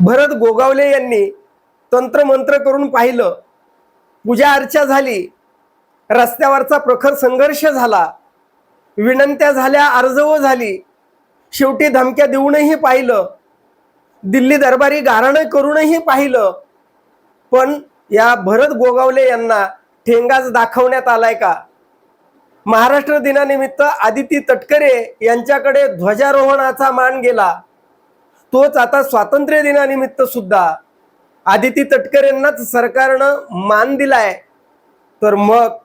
भरत गोगावले यांनी तंत्रमंत्र करून पाहिलं. पूजा अर्चा झाली. रस्त्यावरचा प्रखर संघर्ष झाला. विनंत्या झाल्या अर्जव झाली. शेवटी धमक्या देऊनही पाहिलं. दिल्ली दरबारी गारणं करूनही पाहिलं. पण या भरत गोगावले यांना ठेंगाच दाखवण्यात आलाय का? महाराष्ट्र दिनानिमित्त आदिती तटकरे यांच्याकडे ध्वजारोहणाचा मान गेला. तोच आता स्वातंत्र्य दिनानिमित्त सुद्धा आदिती तटकरेंनाच सरकारनं मान दिलाय. तर मग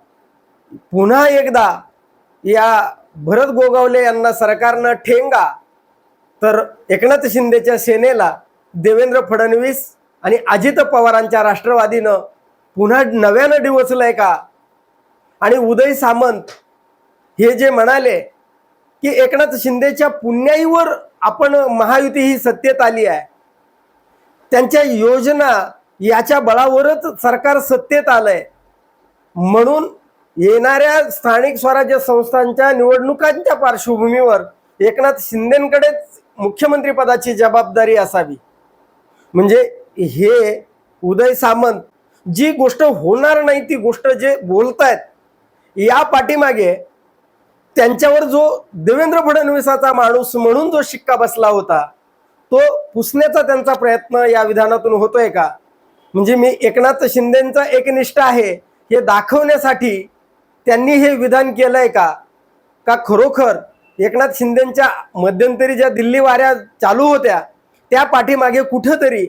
पुन्हा एकदा या भरत गोगावले यांना सरकारनं ठेंगा. तर एकनाथ शिंदेच्या सेनेला देवेंद्र फडणवीस आणि अजित पवारांच्या राष्ट्रवादीनं पुन्हा नव्यानं डिवचलंय का? आणि उदय सामंत हे जे म्हणाले की एकनाथ शिंदेच्या पुण्याईवर आपण महायुती ही सत्तेत आली आहे. त्यांच्या योजना याच्या बळावरच सरकार सत्तेत आलंय. म्हणून येणाऱ्या स्थानिक स्वराज्य संस्थांच्या निवडणुकांच्या पार्श्वभूमीवर एकनाथ शिंदेकडेच मुख्यमंत्री पदाची जबाबदारी असावी. म्हणजे हे उदय सामंत जी गोष्ट होणार नाही ती गोष्ट जे बोलतायत या पाठीमागे त्यांच्यावर जो देवेंद्र फडणवीसाचा माणूस म्हणून जो शिक्का बसला होता तो पुसण्याचा त्यांचा प्रयत्न या विधानातून होतोय का? म्हणजे मी एकनाथ शिंदेचा एकनिष्ठ आहे हे दाखवण्यासाठी त्यांनी हे विधान केलंय का? का खरोखर एकनाथ शिंदेच्या मध्यंतरी ज्या दिल्ली वाऱ्या चालू होत्या त्या पाठीमागे कुठंतरी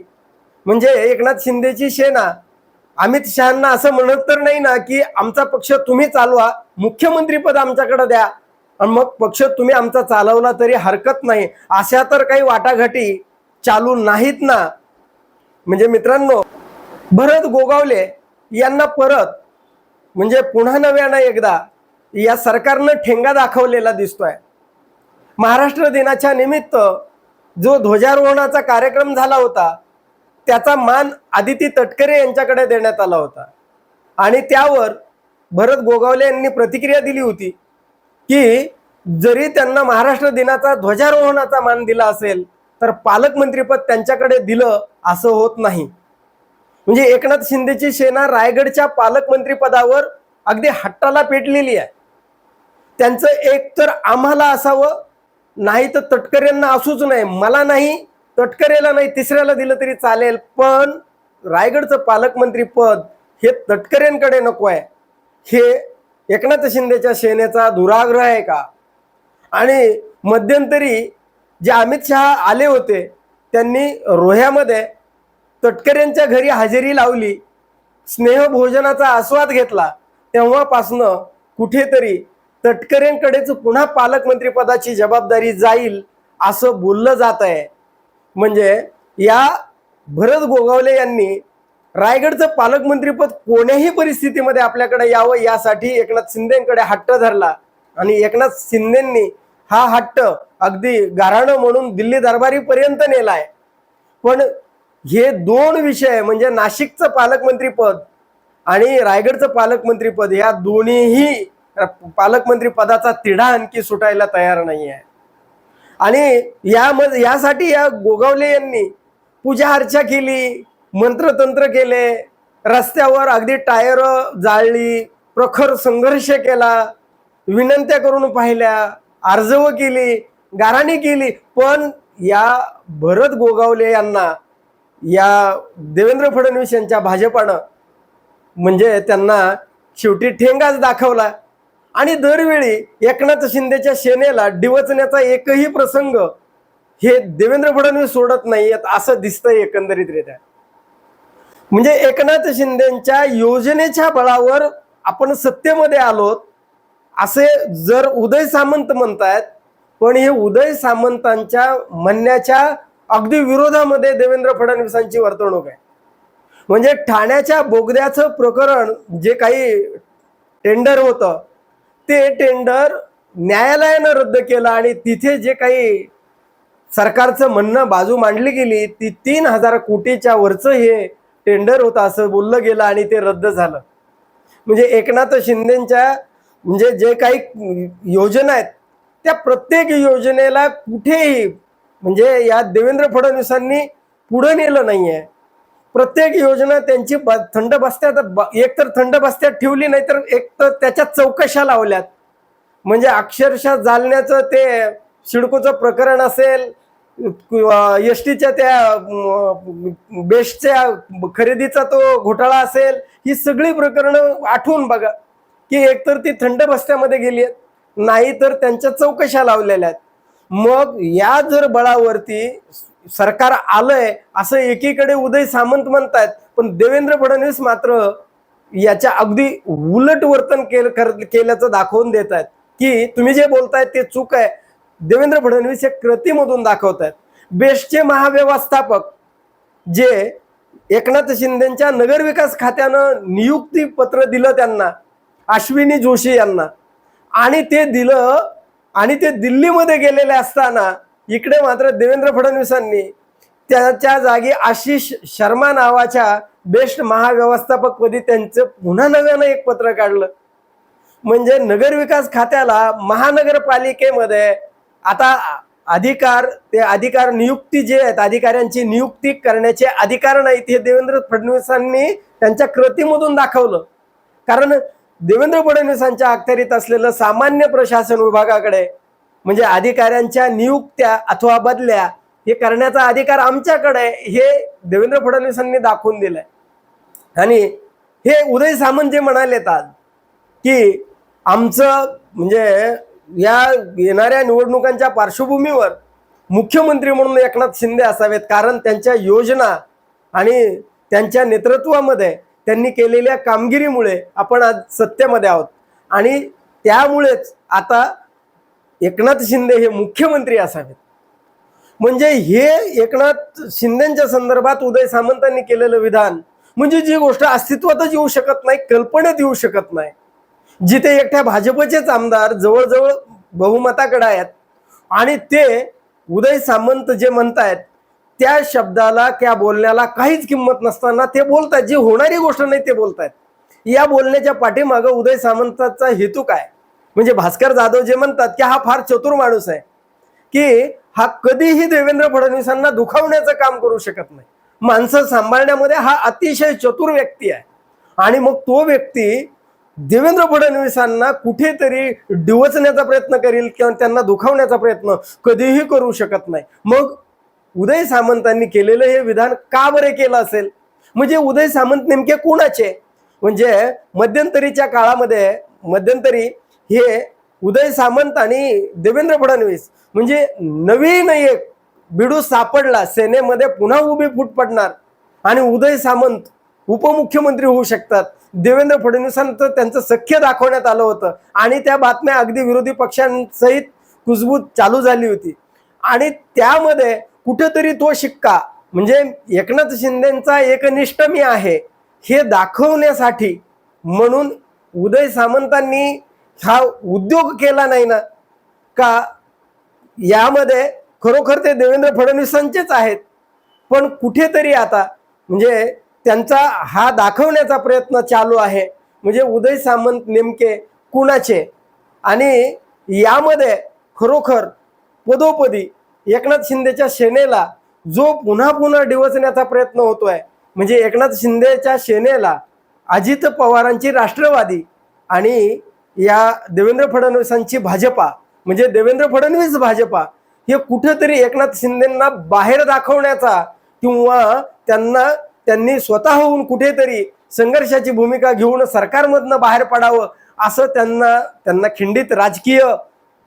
म्हणजे एकनाथ शिंदेची सेना अमित शहाना असं म्हणत तर नाही ना की आमचा पक्ष तुम्ही चालवा मुख्यमंत्रीपद आमच्याकडे द्या. आणि मग पक्ष तुम्ही आमचा चालवला तरी हरकत नाही. अशा तर काही वाटाघाटी चालू नाहीत ना. म्हणजे मित्रांनो भरत गोगावले यांना परत म्हणजे पुन्हा नव्यानं एकदा या सरकारनं ठेंगा दाखवलेला दिसतोय. महाराष्ट्र दिनाच्या निमित्त जो ध्वजारोहणाचा कार्यक्रम झाला होता त्याचा मान आदिती तटकरे यांच्याकडे देण्यात आला होता. आणि त्यावर भरत गोगावले यांनी प्रतिक्रिया दिली होती की जरी त्यांना महाराष्ट्र दिनाचा ध्वजारोहणाचा मान दिला असेल तर पालकमंत्रीपद त्यांच्याकडे दिलं असं होत नाही. म्हणजे एकनाथ शिंदेची सेना रायगडच्या पालकमंत्रीपदावर अगदी हट्टाला पेटलेली आहे. त्यांचं एक तर आम्हाला असावं नाही तर तटकऱ्यांना असूच नाही मला नाही तटकरेला नाही तिसऱ्याला दिलं तरी चालेल पण रायगडचं पालकमंत्री पद हे तटकरेंकडे नको आहे. हे एकनाथ शिंदेच्या सेनेचा दुराग्रह आहे का? आणि मध्यंतरी जे अमित शहा आले होते त्यांनी रोह्यामध्ये तटकरेंच्या घरी हजेरी लावली स्नेहभोजनाचा आस्वाद घेतला तेव्हापासनं कुठेतरी तटकरेंकडेच पुन्हा पालकमंत्रीपदाची जबाबदारी जाईल असं बोललं जात आहे. म्हणजे या भरत गोगावले यांनी रायगडचं पालकमंत्रीपद कोण्याही परिस्थितीमध्ये आपल्याकडे यावं यासाठी एकनाथ शिंदेकडे हट्ट धरला. आणि एकनाथ शिंदेंनी हा हट्ट अगदी गाराणं म्हणून दिल्ली दरबारीपर्यंत नेलाय. पण हे दोन विषय म्हणजे नाशिकचं पालकमंत्रीपद आणि रायगडचं पालकमंत्रीपद या दोन्हीही पालकमंत्री पदाचा तिढा आणखी सुटायला तयार नाही आहे आणि या यासाठी या गोगावले यांनी पूजा अर्चा केली मंत्रतंत्र केले रस्त्यावर अगदी टायर जाळली प्रखर संघर्ष केला विनंत्या करून पाहिल्या अर्जव केली गाराणी केली. पण या भरत गोगावले यांना या देवेंद्र फडणवीस यांच्या भाजपानं म्हणजे त्यांना शेवटी ठेंगाच दाखवला. आणि दरवेळी एकनाथ शिंदेच्या सेनेला डिवचण्याचा एकही प्रसंग हे देवेंद्र फडणवीस सोडत नाहीयेत असं दिसतंय एकंदरीतरित्या. म्हणजे एकनाथ शिंदेच्या योजनेच्या बळावर आपण सत्तेमध्ये आलोत असे जर उदय सामंत म्हणतायत पण हे उदय सामंतांच्या म्हणण्याच्या अगदी विरोधामध्ये देवेंद्र फडणवीसांची वर्तणूक आहे. म्हणजे ठाण्याच्या बोगद्याचं प्रकरण जे काही टेंडर होतं ते टेंडर न्यायालयानं रद्द केलं आणि तिथे जे काही सरकारचं म्हणणं बाजू मांडली गेली ती तीन हजार कोटीच्या वरचं हे टेंडर होतं असं बोललं गेलं आणि ते रद्द झालं. म्हणजे एकनाथ शिंदेच्या म्हणजे जे काही योजना आहेत त्या प्रत्येक योजनेला कुठेही म्हणजे या देवेंद्र फडणवीसांनी पुढं नेलं नाही आहे प्रत्येक योजना त्यांची ब- थंड बस्त्यात ब- एक तर थंड बस्त्यात ठेवली नाही तर एक तर त्याच्या चौकशा लावल्यात. म्हणजे अक्षरशः जालण्याचं ते सिडकोचं प्रकरण असेल एस टीच्या त्या बेस्टच्या खरेदीचा तो घोटाळा असेल ही सगळी प्रकरणं आठवून बघा. की एकतर ती थंड बस्त्यामध्ये गेली आहेत नाही तर त्यांच्या चौकशा लावलेल्या आहेत. मग या जर बळावरती सरकार आलंय असं एकीकडे उदय सामंत म्हणतायत पण देवेंद्र फडणवीस मात्र याच्या अगदी उलट वर्तन केल कर- केल्याचं दाखवून देत आहेत की तुम्ही जे बोलतायत ते चूक आहे. देवेंद्र फडणवीस हे कृतीमधून दाखवत आहेत बेस्टचे महाव्यवस्थापक जे एकनाथ शिंदेच्या नगरविकास खात्यानं नियुक्ती पत्र दिलं त्यांना अश्विनी जोशी यांना आणि ते दिलं आणि ते दिल्लीमध्ये गेलेले असताना इकडे मात्र देवेंद्र फडणवीसांनी त्याच्या जागी आशिष शर्मा नावाच्या बेस्ट महाव्यवस्थापक पदी त्यांचं पुन्हा नव्यानं एक पत्र काढलं. म्हणजे नगरविकास खात्याला महानगरपालिकेमध्ये आता अधिकार ते अधिकार नियुक्ती जे आहेत अधिकाऱ्यांची नियुक्ती करण्याचे अधिकार नाहीत हे देवेंद्र फडणवीसांनी त्यांच्या कृतीमधून दाखवलं. कारण देवेंद्र फडणवीसांच्या अखत्यारीत असलेलं सामान्य प्रशासन विभागाकडे म्हणजे अधिकाऱ्यांच्या नियुक्त्या अथवा बदल्या हे करण्याचा अधिकार आमच्याकडे आहे, हे देवेंद्र फडणवीसांनी दाखवून दिलंय. आणि हे उदय सामंत जे म्हणालेत आज की आमचं म्हणजे या येणाऱ्या निवडणुकांच्या पार्श्वभूमीवर मुख्यमंत्री म्हणून एकनाथ शिंदे असावेत कारण त्यांच्या योजना आणि त्यांच्या नेतृत्वामध्ये त्यांनी केलेल्या कामगिरीमुळे आपण आज सत्तेमध्ये आहोत. आणि त्यामुळेच आता एकनाथ शिंदे हे मुख्यमंत्री असावेत. म्हणजे हे एकनाथ शिंदेच्या संदर्भात उदय सामंतांनी केलेलं विधान म्हणजे जी गोष्ट अस्तित्वातच येऊ शकत नाही कल्पनेत येऊ शकत नाही. जिथे एकट्या भाजपचेच आमदार जवळजवळ बहुमताकडे आहेत आणि ते उदय सामंत जे म्हणतायत त्या शब्दाला त्या बोलण्याला काहीच किंमत नसताना ते बोलतायत. जी होणारी गोष्ट नाही ते बोलतायत. या बोलण्याच्या पाठीमागं उदय सामंताचा हेतू काय? म्हणजे भास्कर जाधव जे म्हणतात की हा फार चतुर माणूस आहे की हा कधीही देवेंद्र फडणवीसांना दुखावण्याचं काम करू शकत नाही. माणसं सांभाळण्यामध्ये हा अतिशय चतुर व्यक्ती आहे. आणि मग तो व्यक्ती देवेंद्र फडणवीसांना कुठेतरी डिवचण्याचा प्रयत्न करेल किंवा त्यांना दुखावण्याचा प्रयत्न कधीही करू शकत नाही. मग उदय सामंतांनी केलेलं हे विधान का बरे केलं असेल? म्हणजे उदय सामंत नेमके कोणाचे? म्हणजे मध्यंतरीच्या काळामध्ये मध्यंतरी हे उदय सामंत आणि देवेंद्र फडणवीस म्हणजे नवीन एक बिडू सापडला सेनेमध्ये पुन्हा उभी फूट पडणार आणि उदय सामंत उपमुख्यमंत्री होऊ शकतात. देवेंद्र फडणवीसांचं त्यांचं सख्य दाखवण्यात आलं होतं आणि त्या बातम्या अगदी विरोधी पक्षांसहित कुजबूज चालू झाली होती. आणि त्यामध्ये कुठेतरी तो शिक्का म्हणजे एकनाथ शिंदेचा एकनिष्ठ मी आहे हे दाखवण्यासाठी म्हणून उदय सामंतांनी हा उद्योग केला नाही ना का यामध्ये खरोखर ते देवेंद्र फडणवीसांचेच आहेत. पण कुठेतरी आता म्हणजे त्यांचा हा दाखवण्याचा प्रयत्न चालू आहे. म्हणजे उदय सामंत नेमके कुणाचे? आणि यामध्ये खरोखर पदोपदी एकनाथ शिंदेच्या सेनेला जो पुन्हा पुन्हा डिवचण्याचा प्रयत्न होतोय म्हणजे एकनाथ शिंदेच्या सेनेला अजित पवारांची राष्ट्रवादी आणि या देवेंद्र फडणवीसांची भाजपा म्हणजे देवेंद्र फडणवीस भाजपा हे कुठेतरी एकनाथ शिंदेना बाहेर दाखवण्याचा किंवा त्यांना त्यांनी स्वतःहून कुठेतरी संघर्षाची भूमिका घेऊन सरकारमधनं बाहेर पडावं असं त्यांना त्यांना खिंडित राजकीय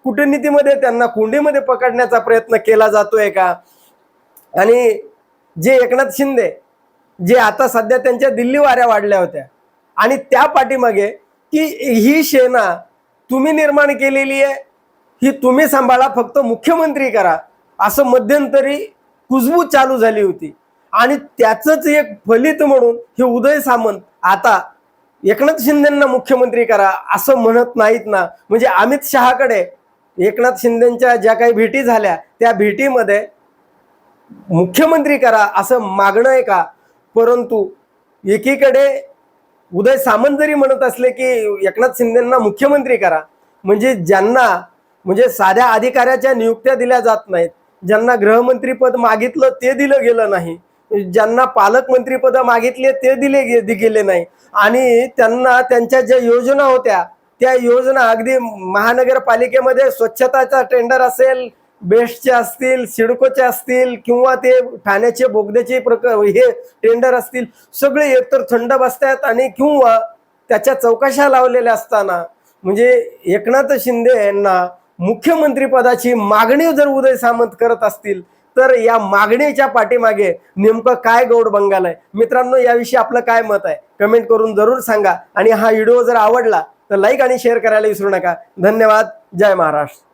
कूटनीतीमध्ये त्यांना कोंडीमध्ये पकडण्याचा प्रयत्न केला जातोय का? आणि जे एकनाथ शिंदे जे आता सध्या त्यांच्या दिल्ली वाऱ्या वाढल्या होत्या आणि त्या पाठीमागे की ही सेना तुम्ही निर्माण केलेली आहे ही तुम्ही सांभाळा फक्त मुख्यमंत्री करा असं मध्यंतरी कुजबूज चालू झाली होती. आणि त्याचंच एक फलित म्हणून हे उदय सामंत आता एकनाथ शिंदेंना मुख्यमंत्री करा असं म्हणत नाहीत ना. म्हणजे अमित शहाकडे एकनाथ शिंदेच्या ज्या काही भेटी झाल्या त्या भेटीमध्ये मुख्यमंत्री करा असं मागणं आहे का? परंतु एकीकडे उदय सामंत जरी म्हणत असले की एकनाथ शिंदेना मुख्यमंत्री करा म्हणजे ज्यांना म्हणजे साध्या अधिकाऱ्याच्या नियुक्त्या दिल्या जात नाहीत ज्यांना गृहमंत्री पद मागितलं ते दिलं गेलं नाही ज्यांना पालकमंत्रीपद मागितले ते दिले गे- गेले नाही आणि त्यांना त्यांच्या ज्या योजना होत्या त्या योजना अगदी महानगरपालिकेमध्ये स्वच्छताचा टेंडर असेल बेस्टचे असतील सिडकोचे असतील किंवा ते ठाण्याचे बोगद्याचे प्रक हे टेंडर असतील सगळे एकतर थंड बसतात आणि किंवा त्याच्या चौकशा लावलेल्या असताना म्हणजे एकनाथ शिंदे यांना मुख्यमंत्रीपदाची मागणी जर उदय सामंत करत असतील तर या मागणीच्या पाठीमागे नेमकं काय गौड बंगाल आहे? मित्रांनो याविषयी आपलं काय मत आहे? कमेंट करून जरूर सांगा. आणि हा व्हिडिओ जर आवडला तर लाईक आणि शेअर करायला विसरू नका. धन्यवाद. जय महाराष्ट्र.